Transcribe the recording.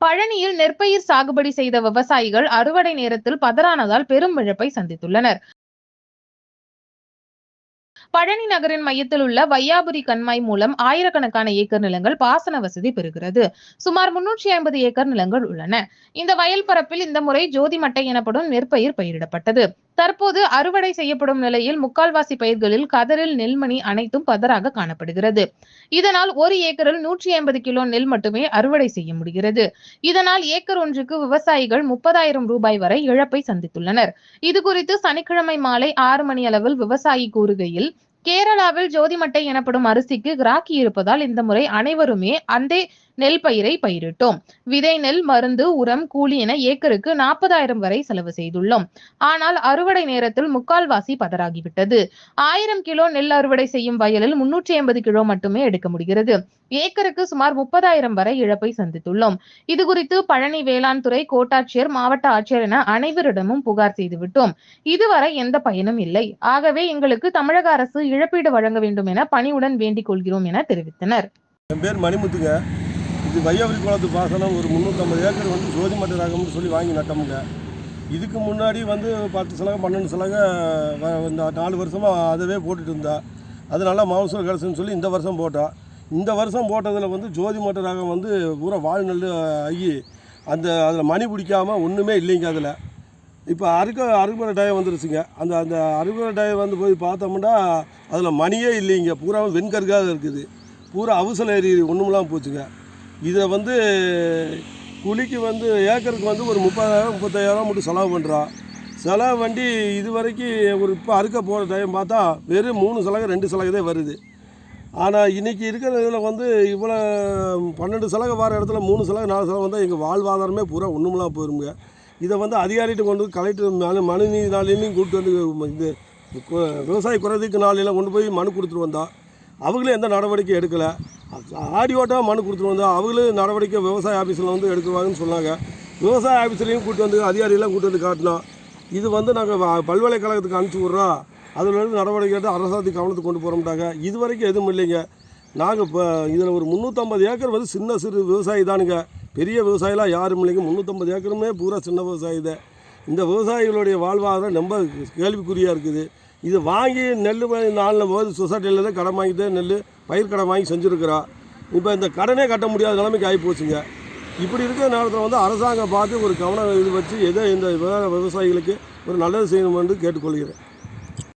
பழனியில் நெற்பயிர் சாகுபடி செய்த விவசாயிகள் அறுவடை நேரத்தில் பதறானதால் பெரும் இழப்பை சந்தித்துள்ளனர். பழனி நகரின் மையத்தில் உள்ள வையாபுரி கண்மாய் மூலம் ஆயிரக்கணக்கான ஏக்கர் நிலங்கள் பாசன வசதி பெறுகிறது. சுமார் முன்னூற்றி ஐம்பது ஏக்கர் நிலங்கள் உள்ளன. இந்த வயல் பரப்பில் இந்த முறை ஜோதிமட்டை எனப்படும் நெற்பயிர் பயிரிடப்பட்டது. தற்போது அறுவடை செய்யப்படும் நிலையில் முக்கால்வாசி பயிர்களில் கதரில் நெல்மணி அனைத்தும் பதராக காணப்படுகிறது. இதனால் ஒரு ஏக்கரில் நூற்றி ஐம்பது கிலோ நெல் மட்டுமே அறுவடை செய்ய முடிகிறது. இதனால் ஏக்கர் ஒன்றுக்கு விவசாயிகள் முப்பதாயிரம் ரூபாய் வரை இழப்பை சந்தித்துள்ளனர். இது குறித்து சனிக்கிழமை மாலை ஆறு மணி அளவில் விவசாயி கூறுகையில் கேரளாவில் ஜோதிமட்டை எனப்படும் அரிசிக்கு கிராக்கி இருப்பதால் இந்த முறை அனைவருமே அந்த நெல் பயிரை பயிரிட்டோம். விதை நெல் மருந்து உரம் கூலி என ஏக்கருக்கு நாற்பதாயிரம் வரை செலவு செய்துள்ளோம். ஆனால் அறுவடை நேரத்தில் முக்கால்வாசி பதறாகிவிட்டது. ஆயிரம் கிலோ நெல் அறுவடை செய்யும் வயலில் முன்னூற்றி ஐம்பது கிலோ மட்டுமே எடுக்க முடிகிறது. ஏக்கருக்கு சுமார் முப்பதாயிரம் வரை இழப்பை சந்தித்துள்ளோம். இது குறித்து பழனி வேளாண் துறை கோட்டாட்சியர் மாவட்ட ஆட்சியர் என அனைவரிடமும் புகார் செய்துவிட்டோம். இதுவரை எந்த பயனும் இல்லை. ஆகவே எங்களுக்கு தமிழக அரசு இழப்பீடு வழங்க வேண்டும் என பணிவுடன் வேண்டிக் கொள்கிறோம் என தெரிவித்தனர். என் பேர் மணிமுத்துங்க. இது வையவரி குளத்து பாசனம் ஒரு முந்நூற்றம்பது ஏக்கர் வந்து ஜோதிமட்ட ராகம்னு சொல்லி வாங்கி நட்டோமுங்க. இதுக்கு முன்னாடி வந்து பத்து சிலகம் பன்னெண்டு சிலக இந்த நாலு வருஷமாக அதவே போட்டுட்டு இருந்தா. அது நல்லா மகசூல் கிடச்சுன்னு சொல்லி இந்த வருஷம் போட்டோம் இந்த வருஷம் போட்டதில் வந்து ஜோதிமட்ட ராகம் வந்து பூரா வாழ்நெல் ஆகி அந்த அதில் மணி பிடிக்காமல் ஒன்றுமே இல்லைங்க அதில். இப்போ அறுக்க அறுவடை டயம் வந்துருச்சுங்க. அந்த அந்த அறுவடை டயம் வந்து போய் பார்த்தோம்னா அதில் மணியே இல்லைங்க. பூரா வெண்கற்காக இருக்குது. பூரா அவசல ஏறி ஒன்றுமெல்லாம் போச்சுங்க. இதை வந்து குழிக்கு வந்து ஏக்கருக்கு வந்து ஒரு முப்பதாயிரம் முப்பத்தாயிரம் மட்டும் செலவு பண்ணுறான் செலவு வண்டி இது வரைக்கும் ஒரு இப்போ அறுக்க போகிற டைம் பார்த்தா வெறும் மூணு சலகை ரெண்டு சலகை தான் வருது. ஆனால் இன்றைக்கி இருக்கிற இதில் வந்து இவ்வளோ பன்னெண்டு சலகை வர இடத்துல மூணு சலகை நாலு சலகை வந்தால் எங்கள் வாழ்வாதாரமே பூரா ஒன்றுமெல்லாம் போயிருங்க. இதை வந்து அதிகாரிகிட்ட கொண்டு வந்து கலெக்டர் மனு மனு நீதி நாளிலையும் கூப்பிட்டு வந்து இது விவசாய குறைதீர்க்கு நாளில் கொண்டு போய் மனு கொடுத்துட்டு வந்தால் அவங்களும் எந்த நடவடிக்கை எடுக்கலை. ஆடியோட்டாக மனு கொடுத்துட்டு வந்தால் அவங்களும் நடவடிக்கை விவசாய ஆஃபீஸில் வந்து எடுக்குவாங்கன்னு சொன்னாங்க. விவசாய ஆஃபீஸ்லேயும் கூப்பிட்டு வந்து அதிகாரியெல்லாம் கூப்பிட்டு வந்து காட்டினோம். இது வந்து நாங்கள் பல்கலைக்கழகத்துக்கு அனுப்பிச்சி விட்றோம் அதில் வந்து நடவடிக்கை எடுத்து அரசாங்கத்துக்கு கவனத்துக்கு கொண்டு போகிறோம்ட்டாங்க இது வரைக்கும் எதுவும் இல்லைங்க. நாங்கள் இப்போ இதில் ஒரு முந்நூற்றம்பது ஏக்கர் வந்து சின்ன சிறு விவசாயி தானுங்க. பெரிய விவசாயிலாம் யாரும் இல்லைங்க. முந்நூற்றம்பது ஏக்கருமே பூரா சின்ன விவசாயி தான். இந்த விவசாயிகளுடைய வாழ்வாதாரம் ரொம்ப கேள்விக்குறியாக இருக்குது. இது வாங்கி நெல் நாளில் போது சொசைட்டியில் தான் கடன் வாங்கிட்டு நெல் பயிர் கடன் வாங்கி செஞ்சுருக்குறோம் இப்போ இந்த கடனே கட்ட முடியாத நிலைமைக்கு ஆகி போச்சுங்க. இப்படி இருக்கிற நேரத்தில் வந்து அரசாங்கம் பார்த்து ஒரு கவனம் இது வச்சு எதோ இந்த விவசாயிகளுக்கு ஒரு நல்லது செய்யணும் என்று கேட்டுக்கொள்கிறேன்.